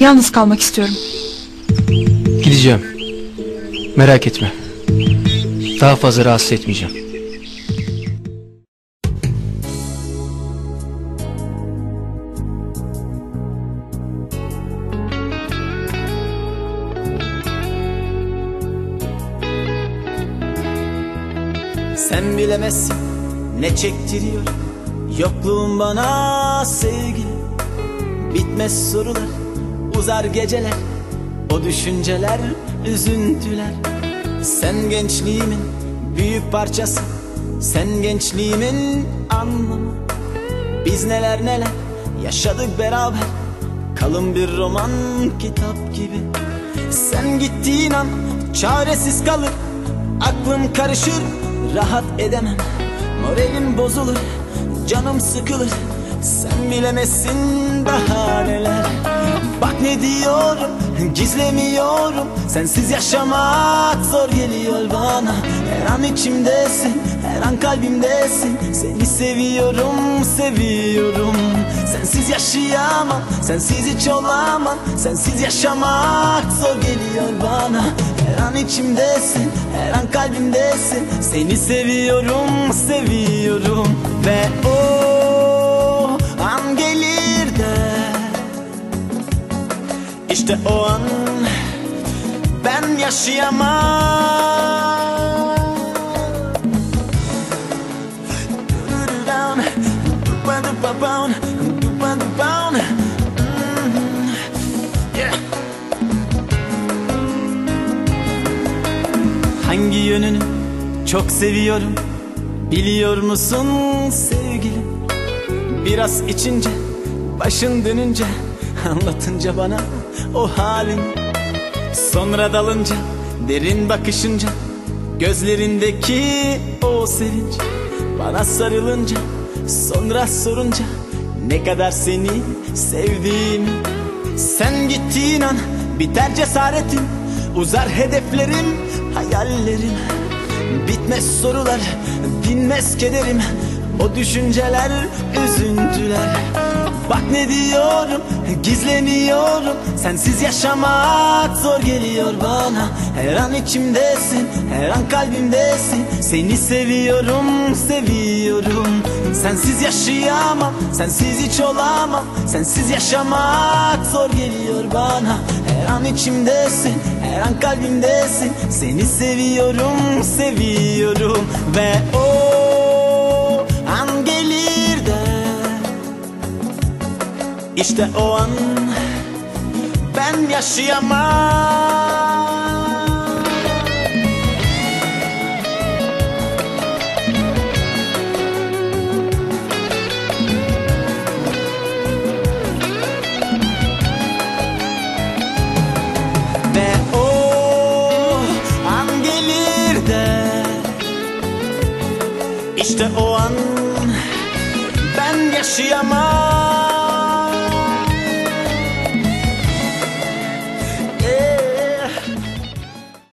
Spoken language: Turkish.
Yalnız kalmak istiyorum. Gideceğim. Merak etme. Daha fazla rahatsız etmeyeceğim. Sen bilemezsin ne çektiriyor Yokluğun bana sevgili Bitmez sorular uzar geceler O düşünceler üzüntüler. Sen gençliğimin büyük parçası Sen gençliğimin anlamı. Biz neler neler yaşadık beraber Kalın bir roman kitap gibi. Sen gittiğin an çaresiz kalır Aklım karışır rahat edemem. Moralim bozulur canım sıkılır Sen bilemezsin daha neler Bak ne diyorum gizlemiyorum. Sensiz yaşamak zor geliyor bana. Her an içimdesin her an kalbimdesin. Seni seviyorum seviyorum. Sensiz yaşayamam sensiz hiç olamam. Sensiz yaşamak zor geliyor bana. Her an içimdesin her an kalbimdesin. Seni seviyorum seviyorum. Ve o işte o an ben yaşayamam. Hangi yönünü çok seviyorum Biliyor musun sevgilim Biraz içince başın dönünce Anlatınca bana o halini Sonra dalınca derin bakışınca Gözlerindeki o sevinç. Bana sarılınca sonra sorunca Ne kadar seni sevdiğimi Sen gittiğin an biter cesaretim Uzar hedeflerim hayallerim. Bitmez sorular dinmez kederim. O düşünceler üzüntüler Bak ne diyorum gizleniyorum. Sensiz yaşamak zor geliyor bana. Her an içimdesin her an kalbimdesin. Seni seviyorum seviyorum. Sensiz yaşayamam sensiz hiç olamam. Sensiz yaşamak zor geliyor bana. Her an içimdesin her an kalbimdesin. Seni seviyorum seviyorum. Ve o işte o an ben yaşayamam. Ve o an gelir de işte o an ben yaşayamam